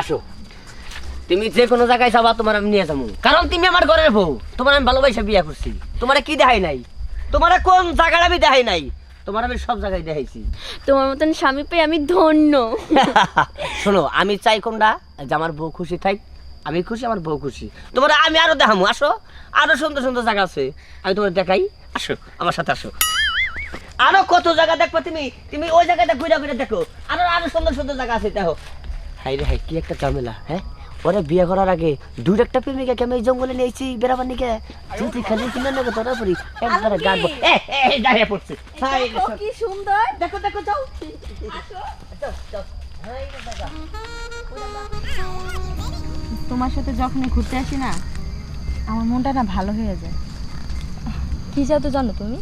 আসো। তুমি যে কোনো জায়গায় যাবা তোমার আমি নিয়ে যাব কারণ তুমি আমার ঘরের বউ। তোমার আমি ভালোবাসা বিয়া করছি। তোমার কি দেখাই নাই? তোমার কোন জায়গায় আমি দেখাই নাই? তোমার আমি সব জায়গায় দেখাইছি। তোমার মতন স্বামী পেয়ে আমি ধন্য। শোনো আমি চাই কোনটা? যে আমার বউ খুশি থাক আমি খুশি আমার বউ খুশি। তোমার আমি আরও দেখামু আসো। আরও সুন্দর সুন্দর জায়গা আছে। আমি তোমার দেখাই। আসো আমার সাথে আসো। আরও কত জায়গা দেখব তুমি? তুমি ওই জায়গাটা ঘুরে ঘুরে দেখো। আরও আরও সুন্দর সুন্দর জায়গা আছে দেখো। হাই রে হাই কি একটা ঝামেলা হ্যাঁ? ওরে বিয়ে করার আগে দুই একটা প্রেমিকা আমি এই জঙ্গলে নিয়েছি বেড়াবার নিকে যদি খালি কিনে নেবে তোরা পড়ি একবারে গাড়বো। এ এ, এ, দাঁড়িয়ে পড়ছে। কি সুন্দর। দেখো দেখো যাও। তোমার সাথে যখনই ঘুরতে আসি না আমার মনটা না ভালো হয়ে যায়। কি জাদু জানো তুমি?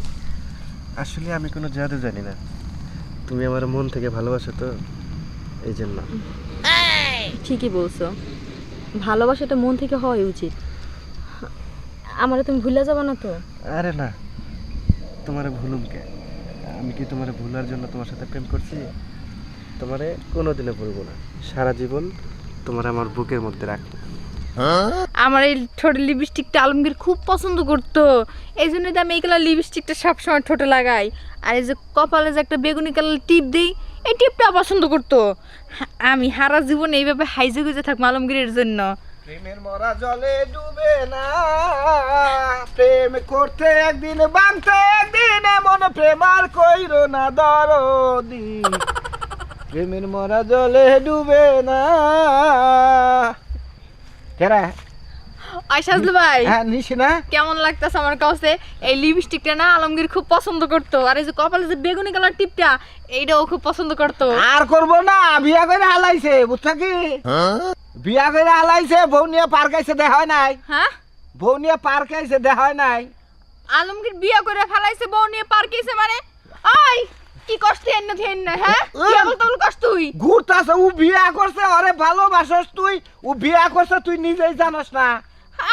আসলে আমি কোনো জাদু জানি না। তুমি আমার মন থেকে ভালোবাসো তো এই জন্য। ঠিকই বলছো। ভালোবাসাটা মন থেকে হওয়াই উচিত। আমারে তুমি ভুলে যাবে না তো? আরে না। তোমারে ভুলুম কে? আমি কি তোমারে ভুলার জন্য তোমার সাথে প্রেম করছি? তোমারে কোনোদিনও ভুলবো না। সারা জীবন তোমার আমার বুকের মধ্যে রাখব আমার এই ঠোঁটের লিপস্টিকটা আলমগীর খুব পছন্দ করতো। এই জন্যই তো আমি এই কালার লিপস্টিকটা সবসময় ঠোঁটে লাগাই। আর এই যে কপালে যে একটা বেগুনি কালার টিপ দিই এই টিপটা পছন্দ করতো। আমি হারা জীবন এইভাবে হাইজে গুজে থাকব আলমগীরের জন্য। প্রেমের মরা জলে ডুবে না, প্রেম করতে একদিন বাঁধতে একদিন এমন প্রেম আর কইরো না দরদি। প্রেমের মরা জলে ডুবে না। কেরা ভাই। হ্যাঁ না? কেমন লাগতেছে আমার কাছে? এই লিপস্টিকটা না আলমগীর খুব পছন্দ করতো। আর এই যে কপালে যে বেগুনি কালার টিপটা এইটাও খুব পছন্দ করতো। আর করব না বিয়া করে হালাইছে বুঝছ কি? বিয়া করে হালাইছে বউ নিয়ে পার্ক আইছে দেখা হয় নাই? হ্যাঁ? বউ নিয়ে পার্ক আইছে দেখা হয় নাই? আলমগীর বিয়া করে ফেলাইছে বউ নিয়ে পার্কেছে মানে? আই কি কষ্ট এন্ন থেন না হ্যাঁ? কি বল তবল কষ্ট তুই? ঘুরতাছে ও বিয়া করছে আরে ভালোবাসস তুই। ও বিয়া করছে তুই নিজেই জানাস না।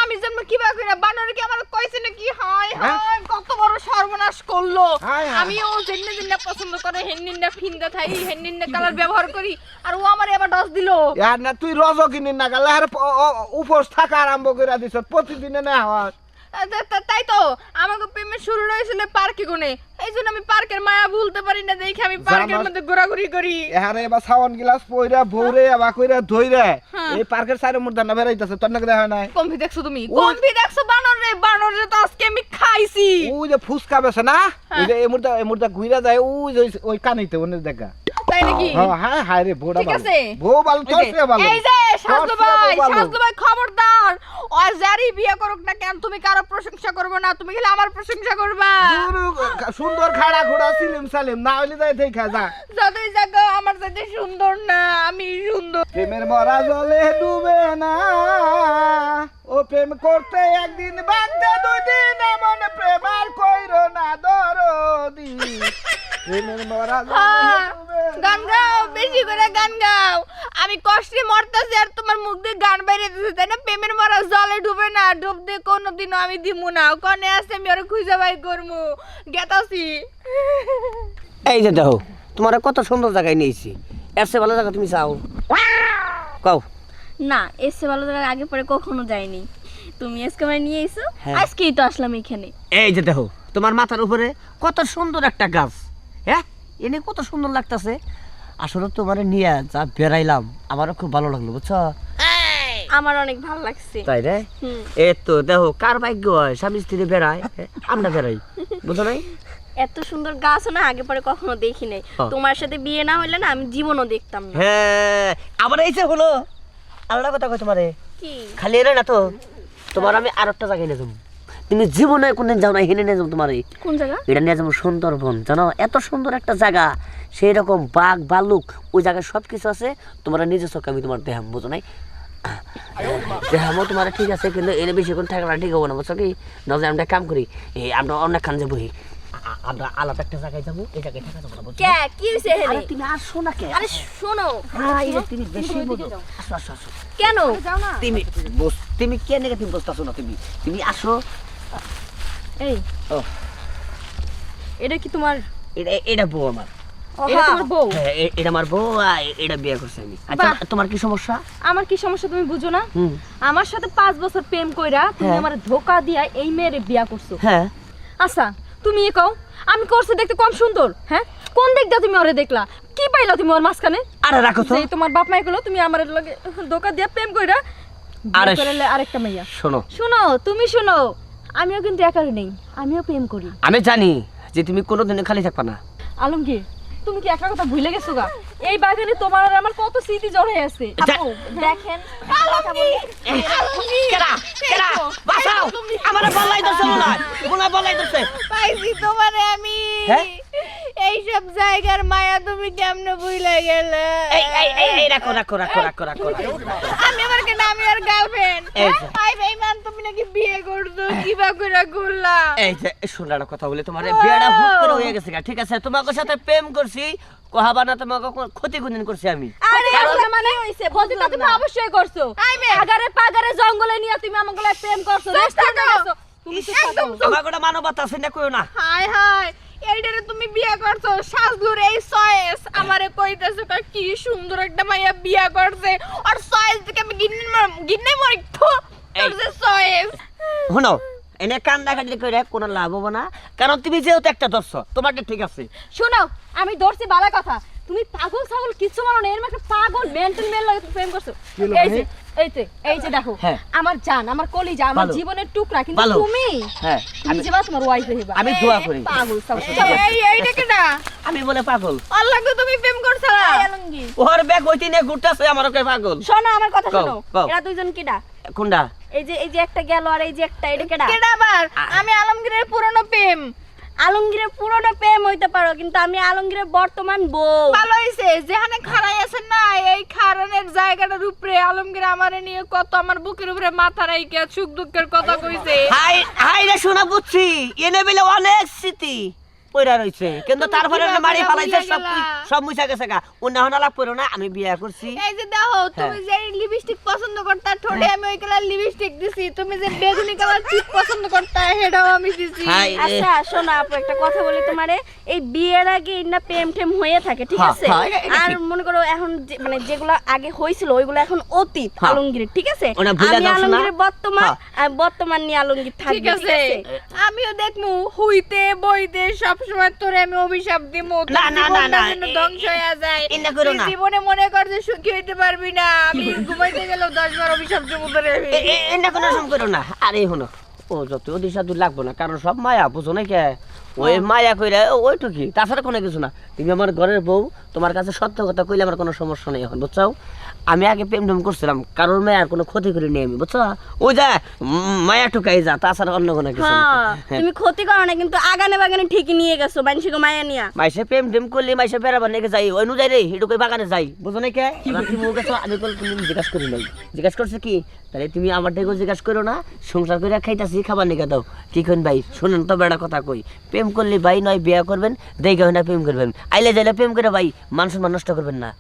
আমি যেমন কি বা কইরা বানর কি আমার কইছে নাকি হায় হ্যাঁ? হায় কত বড় সর্বনাশ করল আমিও। আমি ও জেন্নে জেন্নে পছন্দ করে হেন্নিন না ফিন্দা থাই হেন্নিন না কালার ব্যবহার করি আর ও আমারে আবার ডস দিলো আর না তুই রজকিনী না গালা আর উপোস থাকা আরম্ভ কইরা দিছ প্রতিদিনে না হয় তাই তো আমাকে প্রেমের শুরু হয়েছিল পার্কে কোনে এই জন্য আমি পার্কের মায়া ভুলতে পারি না দেখে আমি পার্কের মধ্যে ঘোরাঘুরি করি। গিলাস পইরা ভৌরে আবার কইরা ধইরে হ্যাঁ। এই পার্কের সাইডে মুর্দা না বেরাইতাছে তোর নাকি দেখা নাই? কমভি দেখছ তুমি? কমভি দেখছ বানর রে বানর রে তো আজকে আমি খাইছি। ওই যে ফুসকা বেছে না? হ্যাঁ। ওই যে এই মুর্দা এই মুর্দা ঘুইরা যায় ওই যে ওই কানিতে ওনে দেখা তাই নাকি? হ্যাঁ হ্যাঁ হায় রে ঠিক ভালো আছে। বউ ভালো চেয়ে ভালো এই যে সাজলু ভাই বউ ভাই খবরদার। ও যারই বিয়ে করুক না কেন তুমি কারও প্রশংসা করবে না তুমি খালি আমার প্রশংসা করবা। সুন্দর খাড়া খুড়া সিলিম সালিম না হইলে যাই দেখা যা। যতই জায়গা আমার সাথে সুন্দর না আমি সুন্দর। প্রেমের মরা জলে ডুবে না। ও প্রেম করতে একদিন বাঁধতে দুদিন এমন প্রেম আর কইরো না দরদি। গান গাও বেশি করে গান গাও। আমি কষ্টে মরতাছি আর তোমার মুখ দিয়ে গান বাইরে দিতেছে তাই না? প্রেমের মারা জলে ডুবে না ডুব দিয়ে কোনোদিনও আমি দিমু না। কনে আছে আমি ওরা খুঁজে বাই করমু। গেতাছি। এই যে দেখো তোমার কত সুন্দর জায়গায় নিয়েছি। এর চেয়ে ভালো জায়গা তুমি চাও কও। না এসে ভালো জায়গায় আগে পরে কখনো যাইনি। তুমি আজকে আমার নিয়ে এসো হ্যাঁ। আজকেই তো আসলাম এখানে। এই যে দেখো তোমার মাথার উপরে কত সুন্দর একটা গাছ। হ্যাঁ? এনে কত সুন্দর লাগতেছে। আসলে তোমার নিয়ে যা বেড়াইলাম আমারও খুব ভালো লাগল বুঝছ? আমার অনেক ভালো লাগছে। তাই রে? এ তো দেখো কার ভাগ্য হয়? স্বামী স্ত্রী বেড়ায় হ্যাঁ, আমরা বেড়াই বুঝো নাই? এত সুন্দর গাছ না আগে পরে কখনো দেখি নাই। তোমার সাথে বিয়ে না হইলে না আমি জীবনও দেখতাম না। হ্যাঁ আবার এই যে হলো আলাদা কথা কই তোমারে। কি? খালি এনে না তো তোমার আমি আর একটা জায়গায় নিয়ে যাব। তুমি জীবনে কোনদিন যাও না এখানে নিয়ে যাব তোমার। কোন জায়গা? এটা নিয়ে যাব সুন্দরবন। জানো এত সুন্দর একটা জায়গা। সেই রকম বাঘ ভাল্লুক ওই জায়গায় সব কিছু আছে। তোমার নিজের চোখে আমি তোমার দেহাম বুঝো নাই? দেহামও তোমার ঠিক আছে কিন্তু এনে বেশিক্ষণ থাকলে ঠিক হব না বুঝছ কি? নজরে আমরা কাম করি এই আমরা যাব আমরা আলাদা একটা জায়গায় যাব এই জায়গায় থাকা যাব না কে? আরে তুমি আসো না কে? আরে শোনো। হ্যাঁ তুমি বেশি আসো আসো আসো। কেন? তুমি তুমি কে নেগেটিভ বসতেছো না তুমি? তুমি আসো এই। ও। এটা কি তোমার? এটা এটা বউ আমার। এটা তোমার বউ? এটা আমার বউ এটা বিয়ে করছে আমি। আচ্ছা তোমার কি সমস্যা? আমার কি সমস্যা তুমি বুঝো না? আমার সাথে পাঁচ বছর প্রেম কইরা তুমি হ্যাঁ। আমার ধোকা দিয়া এই মেয়ের বিয়া করছ। হ্যাঁ। আচ্ছা তুমি এ কও আমি করছি দেখতে কম সুন্দর হ্যাঁ? কোন দিক দিয়ে তুমি ওরে দেখলা? কি পাইলা তুমি ওর মাঝখানে? আরে রাখো তো। তোমার বাপ মাই তুমি আমার লগে ধোকা দিয়া প্রেম কইরা আরে আরেকটা মাইয়া। শোনো। শুনো তুমি শুনো। আমিও কিন্তু একা নেই আমিও প্রেম করি। আমি জানি যে তুমি কোনোদিনও খালি থাকবা না। আলমগীর তুমি কি একটা কথা ভুলে গেছো গা? এই বাগানে তোমার আর আমার কত স্মৃতি জড়ে আছে। আপু, দেখেন কেডা বাঁচাও! আমার বলাই দছে মনে হয় মনে হয় বলাই দছে পাইছি তোমারে আমি। হ্যাঁ? জায়গার মায়া তুমি কেমনে ভুলে গেলে? এই এই এই এই রাখো রাখো রাখো রাখো রাখো। আমি আমার কেন আমি আর গার্লফ্রেন্ড আই ভাই মান তুমি নাকি বিয়ে করছ? কিবা করে করলা? এই যে শোনার কথা বলে তোমার। বিয়েটা হুট করে হয়ে গেছে ঠিক আছে? তোমাকে সাথে প্রেম করছি কহাবা না তোমাকে ক্ষতি কোনদিন করছি আমি। আরে মানে হইছে তুমি অবশ্যই করছ। আগারে পাগারে জঙ্গলে নিয়ে তুমি আমাকে প্রেম করছ রেস্টুরেন্টে গেছো তুমি মানবতা আছে না কইও না। হাই হাই এইটারে তুমি বিয়ে করছ? সাজলুর এই চয়েস। আমারে কইতেছো কা কি সুন্দর একটা মাইয়া বিয়ে করছে। আর চয়েস দেখে আমি গিন্নি গিন্নি মরি। তো তোর এই। যে চয়েস। শোনো এনে কান্দা কাটি করে কোনো লাভ হবে না। কারণ তুমি যেহেতু একটা দর্শ তোমারটা ঠিক আছে। শোনো আমি ধরছি বালা কথা। তুমি পাগল ছাগল কিছু মানো না এরকম একটা পাগল মেন্টাল মেল লাগে তুমি প্রেম করছ। এই যে এই যে এই যে দেখো হ্যাঁ। আমার জান আমার কলিজা আমার জীবনের টুকরা কিন্তু তুমি? হ্যাঁ তুমি আমি যে বা তোমার ওয়াইফ হইবা। আমি দোয়া করি পাগল ছাগল। এই এইটা কেডা? আমি বলে পাগল। আল্লাহ গো তুমি প্রেম করছ আলমগীর। ওর ব্যাগ হইতে নিয়ে ঘুরতেছে আমার ওকে পাগল। শোনো আমার কথা শোনো। এরা দুইজন কিডা? কোনটা এই যে এই যে একটা গেল আর এই যে একটা এটা কেডা? কেডা আবার? আমি আলমগীরের পুরনো প্রেম। আলমগীরের পুরোনো প্রেম হইতে পারো কিন্তু আমি আলমগীরের বর্তমান বউ। ভালো হইছে যেখানে খাড়াই আছেন না এই খাড়ানের জায়গাটার উপরে আলমগীর আমারে নিয়ে কত আমার বুকের উপরে মাথা রাইকে সুখ দুঃখের কথা কইছে। হাই হাই রে শোনা বুঝছি এনে বেলে অনেক স্মৃতি। পয়রা রইছে। কিন্তু তারপরে মারি ফালাইছে সব সব মুছা গেছে গা। হনা না আমি বিয়ে করছি। এই যে দেখো হ্যাঁ। তুমি যে লিপস্টিক পছন্দ করতা ঠোঁটে আমি ওই কালার লিপস্টিক দিছি। তুমি যে বেগুনি কালার পছন্দ করতা সেটাও আমি দিছি। আচ্ছা শোনো আপু একটা কথা বলি তোমারে। এই বিয়ের আগে না প্রেম টেম হয়ে থাকে ঠিক হ্যাঁ, আছে? হ্যাঁ, আর মনে করো এখন যে- মানে যেগুলো আগে হয়েছিল ওইগুলো এখন অতীত আলমগীর ঠিক আছে? আমি। আলমগীরের বর্তমান হ্যাঁ। আর বর্তমান নিয়ে আলমগীর থাকবে ঠিক আছে? আমিও দেখমু হইতে বইতে সব সময় তোরে আমি অভিশাপ দিমু। না, না, না, না, ধ্বংস হয়ে যায়। করো না। জীবনে মনে কর যে সুখী হইতে পারবি না। আমি ঘুমাইতে গেলেও দশ বার অভিশাপ দেবো তোরে এটা কোনো করো না আরে হনো ও যত লাগবো না কারণ সব মায়া বুঝো না কে? ওই মায়া কইরা ওইটুকি তাছাড়া কোনো কিছু না। তুমি আমার ঘরের বউ তোমার কাছে সত্য কথা কইলে আমার কোনো সমস্যা নেই এখন বুঝছ আমি আগে প্রেম টেম করছিলাম কারোর মায়ার কোনো ক্ষতি করি নি আমি বুঝছ? ওই যা মায়া টুকাই যা তাছাড়া অন্য কোনো কিছু হ্যাঁ হ্যাঁ। তুমি ক্ষতি করো না কিন্তু আগানে বাগানে ঠিকই নিয়ে গেছো বানসিকে মায়া নিয়া। মাইসে প্রেম টেম করলে মাইসে বেড়াবার নাকি যাই ওই নু যাই রে এটুকু বাগানে যাই বুঝো না কে? ও গেছো আমি কল তুমি জিজ্ঞাসা করি নাই। জিজ্ঞাসা করছে কি? তাহলে তুমি আমার থেকে জিজ্ঞাসা করো না সংসার করে খাইতাছি খাবার নিকে দাও। কি কইন ভাই? শুনুন তো বেড়া কথা কই প্রেম করলে ভাই নয় বিয়া করবেন দেখে না প্রেম করবেন। আইলে যাইলে প্রেম করে ভাই মান সম্মান নষ্ট করবেন না।